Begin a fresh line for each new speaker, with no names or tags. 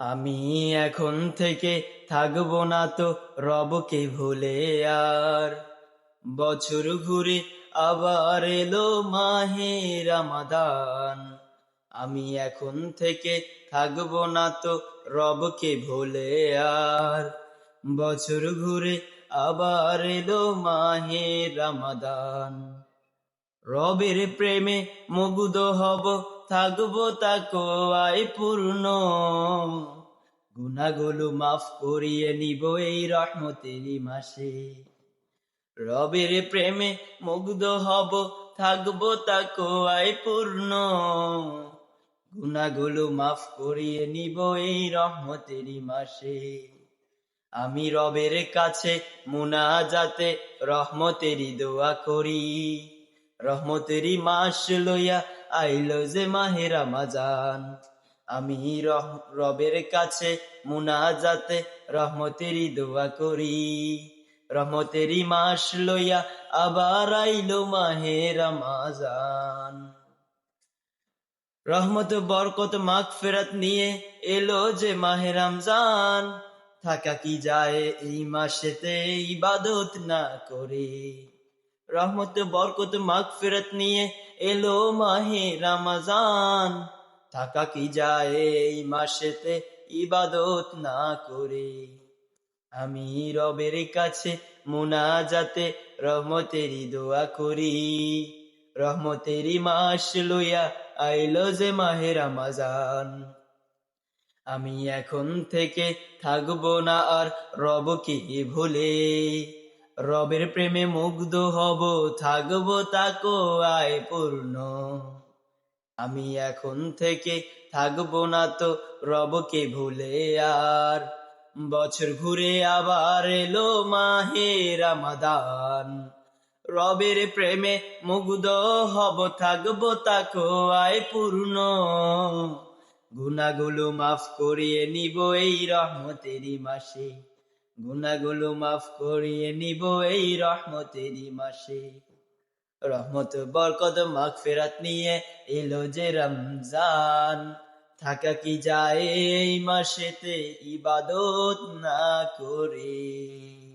আমি এখন থেকে থাকব না তো রবকে ভুলে আর। বছর ঘুরে আবার এলো মাহে রামাদান। আমি এখন থেকে থাকব না তো রবকে ভুলে আর। বছর ঘুরে আবার এলো মাহে রামাদান। রবের প্রেমে মুগ্ধ হব থাকব তাকো আয় পূর্ণ। গুনাগুলো মাফ করিয়ে নিব এই রহমতেরই মাসে। রবের প্রেমে মুগ্ধ হব, থাকব তাকো আয় পূর্ণ। গুনাগুলো মাফ করিয়ে নিব এই রহমতেরই মাসে। আমি রবের কাছে মুনাজাতে রহমতেরই দোয়া করি। রহমতেরই মাস লইয়া আইল যে মাহে রমাজান। আমি রবের কাছে মুনাজাতে রহমতেরই দোয়া করি। রহমতেরই মাস লইয়া আবার আইলো মাহে রমাজান। রহমত, বরকত, মাগ ফেরত নিয়ে এলো যে মাহে রমজান। থাকা কি যায় এই মাসেতে ইবাদত না করে। রহমত, বরকত মাগ ফেরত নিয়ে এলো মাহে রমজান। থাকা কি যায় এই মাসেতে ইবাদত না করে? আমি রবের কাছে মুনাজাতে রহমতেরই দোয়া করি। রহমতেরই মাস লইয়া আইলো যে মাহে রমাজান। আমি এখন থেকে থাকব না আর রবকে ভুলে? রবের প্রেমে মুগ্ধ হব, থাকব তাকো আয় পূর্ণ আমি এখন থেকে থাকব না তো রবকে ভুলে আর। বছর ঘুরে আবার এলো মাহে রামাদান। রবের প্রেমে মুগ্ধ হব, থাকব তাকো আয় পূর্ণ গুনাগুলো মাফ করিয়ে নিব এই রহমতেরই মাসে। গুনাগুলো মাফ করিয়ে নিব এই রহমতেরই মাসে। রহমত, বরকত মাখ ফেরাত নিয়ে এলো যে রমজান। থাকা কি যায় এই মাসেতে? ইবাদত না করে।